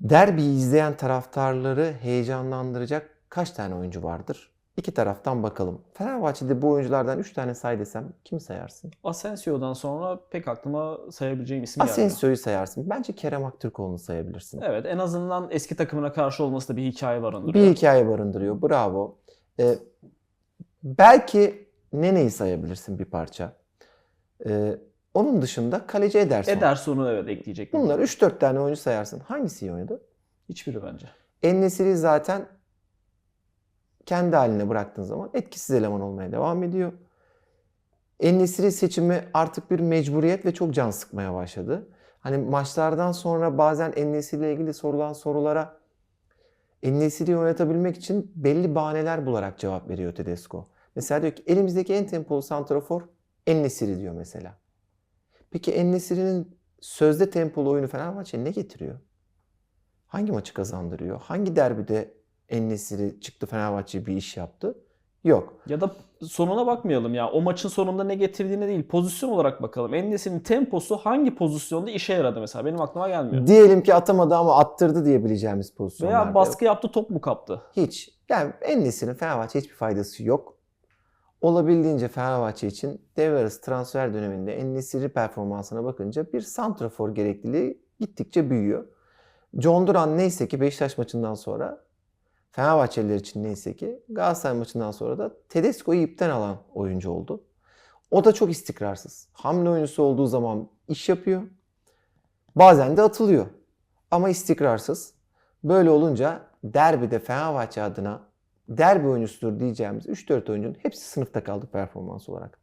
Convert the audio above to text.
Derbiyi izleyen taraftarları heyecanlandıracak kaç tane oyuncu vardır? İki taraftan bakalım. Fenerbahçe'de bu oyunculardan 3 tane say desem kimi sayarsın? Asensio'dan sonra pek aklıma sayabileceğim isim geldi. Asensio'yu sayarsın. Bence Kerem Aktürkoğlu'nu sayabilirsin. Evet en azından eski takımına karşı olması da bir hikaye barındırıyor. Bir hikaye barındırıyor. Bravo. Ee, belki Nene'yi sayabilirsin bir parça. Ee, onun dışında kaleci Ederson. Ederson'u evet ekleyecektim. Bunlar 3-4 tane oyuncu sayarsın. Hangisi iyi oynadı? Hiçbiri bence. En-Nesyri zaten kendi haline bıraktığın zaman etkisiz eleman olmaya devam ediyor. En-Nesyri seçimi artık bir mecburiyet ve çok can sıkmaya başladı. Hani maçlardan sonra bazen En-Nesyri ile ilgili sorulan sorulara En-Nesyri'yi oynatabilmek için belli bahaneler bularak cevap veriyor Tedesco. Mesela diyor ki elimizdeki en tempolu santrafor En-Nesyri diyor mesela. Peki En-Nesyri'nin sözde tempolu oyunu Fenerbahçe'ye ne getiriyor? Hangi maçı kazandırıyor? Hangi derbide En-Nesyri çıktı Fenerbahçe bir iş yaptı? Yok. Ya da sonuna bakmayalım ya. O maçın sonunda ne getirdiğine değil, pozisyon olarak bakalım. Enes'in temposu hangi pozisyonda işe yaradı mesela? Benim aklıma gelmiyor. Diyelim ki atamadı ama attırdı diyebileceğimiz pozisyonlarda. Veya baskı yaptı, top mu kaptı? Hiç. Yani En-Nesyri'nin Fenerbahçe hiçbir faydası yok. Olabildiğince Fenerbahçe için devre arası transfer döneminde En-Nesyri performansına bakınca bir santrafor gerekliliği gittikçe büyüyor. John Duran neyse ki Beşiktaş maçından sonra Fenerbahçeliler için neyse ki Galatasaray maçından sonra da Tedesco'yu ipten alan oyuncu oldu. O da çok istikrarsız. Hamle oyuncusu olduğu zaman iş yapıyor. Bazen de atılıyor. Ama istikrarsız. Böyle olunca derbide Fenerbahçe adına derbi oyuncusudur diyeceğimiz 3-4 oyuncunun hepsi sınıfta kaldı performans olarak.